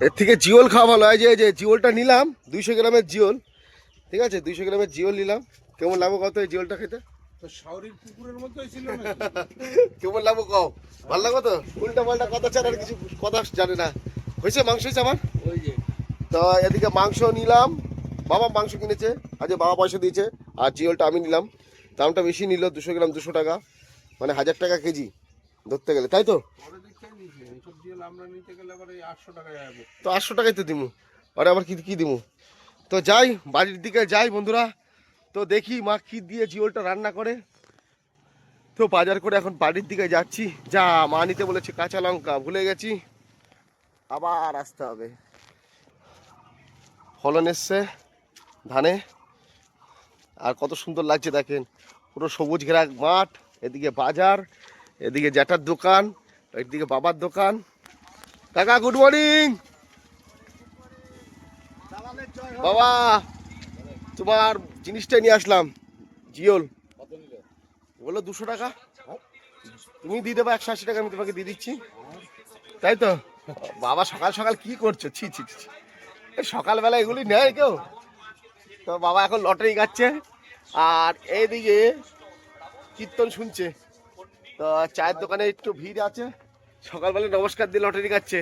এর থেকে জিওল খাওয়া ভালো। হয় যে এই যে জিওলটা নিলাম দুইশো গ্রামের জিওল। ঠিক আছে? দুইশো গ্রামের জিওল নিলাম। কেমন লাগবো কত এই জিওলটা খেতে? তো শাওরির কুকুরের মতোই ছিল না কেমন লাগবো কও? ভালো লাগো তো? উল্টা পাল্টা কথা ছাড়া আর কিছু কথা জানে না। হয়েছে মাংস হয়েছে আমার? ওই যে। তো এদিকে মাংস নিলাম। বাবা মাংস কিনেছে। আজ বাবা পয়সা দিয়েছে। আর জিওলটা আমি নিলাম। দামটা বেশি নিল দুশো গ্রাম দুশো টাকা। মানে হাজার টাকা কেজি ধরতে গেলে। তাই তো? আটশো টাকা যাবে তো আটশো টাকাই তো দিমু। আরে আবার কি কি দিমু? তো যাই, বাড়ির দিকে যাই বন্ধুরা। তো দেখি মা কি দিয়ে জিওলটা রান্না করে। তো বাজার করে এখন বাড়ির দিকে যাচ্ছি। যা, মা নিতে বলেছে কাঁচা লঙ্কা, ভুলে গেছি। আবার আসতে হবে। ফলন এসছে, ধানে। আর কত সুন্দর লাগছে দেখেন। পুরো সবুজ ঘেরা মাঠ, এদিকে বাজার, এদিকে জ্যাঠার দোকান। এদিকে বাবার দোকান। কাকা গুড মর্নিং বাবা, তোমার জিনিসটা নিয়ে আসলাম, জিওল। বলল দুশো টাকা। তুমি দিয়ে দেবো একশো আশি টাকা, আমি তোমাকে দিয়ে দিচ্ছি। তাই তো? বাবা সকাল সকাল কি করছ? ছি ছি ছি সকালবেলা এগুলি নেয় কেউ? তো বাবা এখন লটারি গাচ্ছে আর এইদিকে কীর্তন শুনছে। তো চায়ের দোকানে একটু ভিড় আছে। সকালবেলা নমস্কার দিয়ে লটারি গাচ্ছে